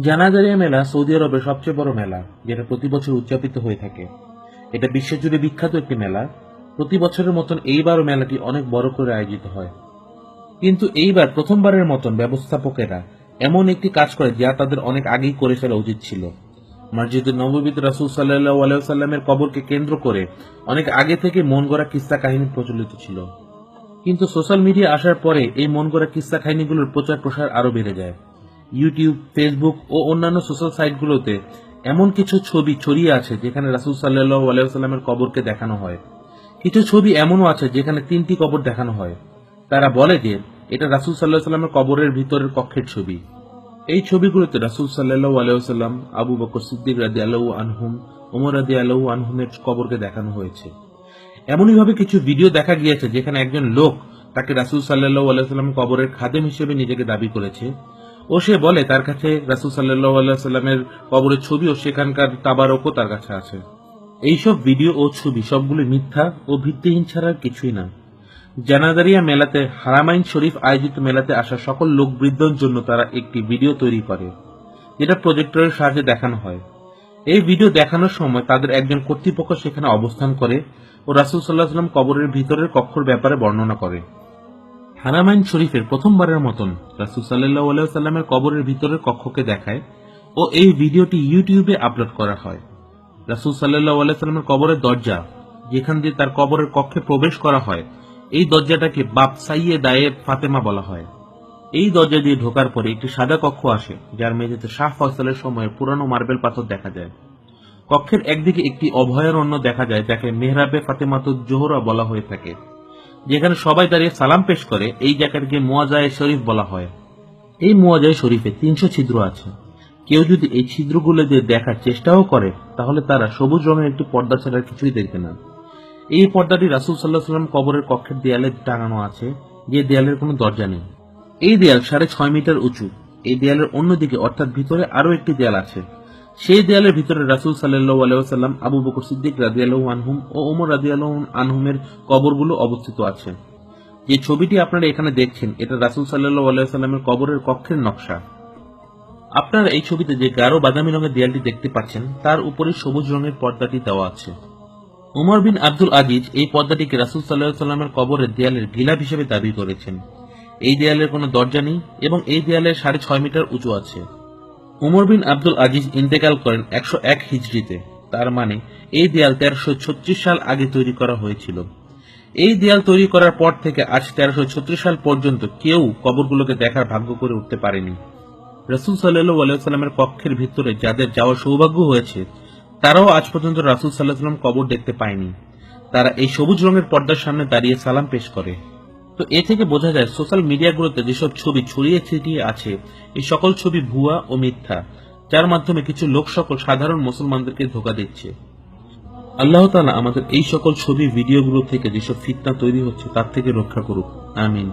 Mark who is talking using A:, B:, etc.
A: জানাজারিয়া মেলা সৌদি আরবের সবচেয়ে বড় মেলা, যেটা প্রতি বছর উদযাপিত হয়ে থাকে। এটা বিশ্বজুড়ে বিখ্যাত একটি মেলা। প্রতি বছরের মতন এইবারও মেলাটি অনেক বড় করে আয়োজিত হয়। কিন্তু এইবার প্রথমবারের মতন ব্যবস্থাপকেরা এমন একটি কাজ করে যা তাদের অনেক আগেই করে ফেলা উচিত ছিল। মসজিদুল নবীদ রাসুল সাল্লাহ আলাইসাল্লামের কবরকে কেন্দ্র করে অনেক আগে থেকে মন গড়া কিস্তা কাহিনী প্রচলিত ছিল। কিন্তু সোশ্যাল মিডিয়া আসার পরে এই মন গড়া কিস্তা কাহিনীগুলোর প্রচার প্রসার আরও বেড়ে যায়। ইউটিউব ফেসবুক ও অন্যান্য সোশ্যাল সাইটগুলোতে এমন কিছু ছবি ছড়িয়ে আছে যেখানে রাসুল সাল্লাহ আলাইসাল্লামের কবরকে দেখানো হয়। কিছু ছবি এমনও আছে যেখানে তিনটি কবর দেখানো হয়। তারা বলে যে, এটা রাসুল সাল্লাহ সাল্লামের কবরের ভিতরের কক্ষের ছবি। এই ছবিগুলোতে রাসুল সাল্লাহ আলাইসাল্লাম আবু বকর সিদ্দিক রাজি আল্লাহ আনহুম ওমর রাজি আল্লাহ আনহুমের কবরকে দেখানো হয়েছে। এমনইভাবে কিছু ভিডিও দেখা গিয়েছে যেখানে একজন লোক তাকে রাসুল সাল্লাহ আলাইসাল্লাম কবরের খাদেম হিসেবে নিজেকে দাবি করেছে। ও সে বলে, তার কাছে রাসুল সাল্লাহ কবরের ছবি ও সেখানকার তাবারকও তার কাছে আছে। এইসব ভিডিও ও ছবি সবগুলো মিথ্যা ও ভিত্তিহীন ছাড়া কিছুই না। জানাদারিয়া মেলাতে, হারামাইন শরীফ আয়োজিত মেলাতে আসা সকল লোকবৃদ্ধর জন্য তারা একটি ভিডিও তৈরি করে, যেটা প্রজেক্টরের সাহায্যে দেখানো হয়। এই ভিডিও দেখানোর সময় তাদের একজন কর্তৃপক্ষ সেখানে অবস্থান করে ও রাসুল সাল্লাহ সাল্লাম কবরের ভিতরের কক্ষর ব্যাপারে বর্ণনা করে। হারামাইন শরীফের প্রথমবারের মতন রাসুল সাল্লাহ কবরের ভিতরের কক্ষকে দেখায় ও এই ভিডিওটি ইউটিউবে আপলোড করা হয়। রাসুল সাল্লাহ আলাইসাল্লামের কবরের দরজা যেখান দিয়ে তার কবরের কক্ষে প্রবেশ করা হয়, এই দরজাটাকে বাপ সাইয়ে দায়ে ফাতেমা বলা হয়। এই দরজা দিয়ে ঢোকার পরে একটি সাদা কক্ষ আসে, যার মেঝেতে শাহ ফসলের সময় পুরানো মার্বেল পাথর দেখা যায়। কক্ষের একদিকে একটি অভয়ারণ্য দেখা যায়, যাকে মেহরাবে ফাতেমাত জোহরা বলা হয়ে থাকে। যেখানে সবাই দাঁড়িয়ে সালাম পেশ করে, এই জায়গাটাকে মোয়াজায় শরীফ বলা হয়। এই মোয়াজায় শরীফে তিনশো ছিদ্র আছে। কেউ যদি এই ছিদ্রগুলো দিয়ে দেখার চেষ্টাও করে, তাহলে তারা সবুজ রঙের একটি পর্দা ছাড়া কিছুই দেখবে না। এই পর্দাটি রাসুল সাল্লাহ সাল্লাম কবরের কক্ষের দেয়ালে টাঙানো আছে, যে দেয়ালের কোনো দরজা নেই। এই দেয়াল সাড়ে ছয় মিটার উঁচু। এই দেয়ালের অন্যদিকে, অর্থাৎ ভিতরে আরও একটি দেয়াল আছে। সেই দেয়ালের ভিতরে রাসুল আলাইসাল্লাম আবু বকর সিদ্দিক রাজিয়ালহু আনহুম ও ওমর রাজিয়ালহু আনহুমের কবরগুলো অবস্থিত আছে। যে ছবিটি আপনারা এখানে দেখছেন, এটা রাসুল সাল্লাহ আলাইসাল্লামের কবরের কক্ষের নকশা। আপনারা এই ছবিতে যে গাঢ় বাদামি রঙের দেয়ালটি দেখতে পাচ্ছেন, তার উপরে সবুজ রঙের পর্দাটি দেওয়া আছে। উমর বিন আব্দুল আজিজ এই পর্দাটিকে রাসুল সাল্লাহ সাল্লামের কবরের দেয়ালের গিলাপ হিসেবে দাবি করেছেন। এই দেয়ালের কোনো দরজা নেই এবং এই দেয়ালের সাড়ে ছয় মিটার উঁচু আছে। উমর বিন আব্দুল আজিজ ইন্তেকাল করেন একশো এক হিজড়িতে। তার মানে এই দেয়াল তেরোশো ছত্রিশ সাল আগে তৈরি করা হয়েছিল। এই দেয়াল তৈরি করার পর থেকে আজ তেরোশো ছত্রিশ সাল পর্যন্ত কেউ কবরগুলোকে দেখার ভাগ্য করে উঠতে পারেনি। রসুল সাল্লু কক্ষের ভিতরে যাদের যাওয়ার সৌভাগ্য হয়েছে, তারাও আজ পর্যন্ত রাসুল সাল্লাহ সাল্লাম কবর দেখতে পায়নি তারা এই সবুজ রঙের পর্দার সামনে দাঁড়িয়ে সালাম পেশ করে। তো এ থেকে বোঝা যায় সোশ্যাল মিডিয়াগুলোতে যেসব ছবি ছড়িয়ে ছিটিয়ে আছে, এই সকল ছবি ভুয়া ও মিথ্যা, যার মাধ্যমে কিছু লোক সকল সাধারণ মুসলমানদেরকে ধোকা দিচ্ছে। আল্লাহ তালা আমাদের এই সকল ছবি, ভিডিওগুলো থেকে যেসব ফিতনা তৈরি হচ্ছে, তার থেকে রক্ষা করুক। আমিন।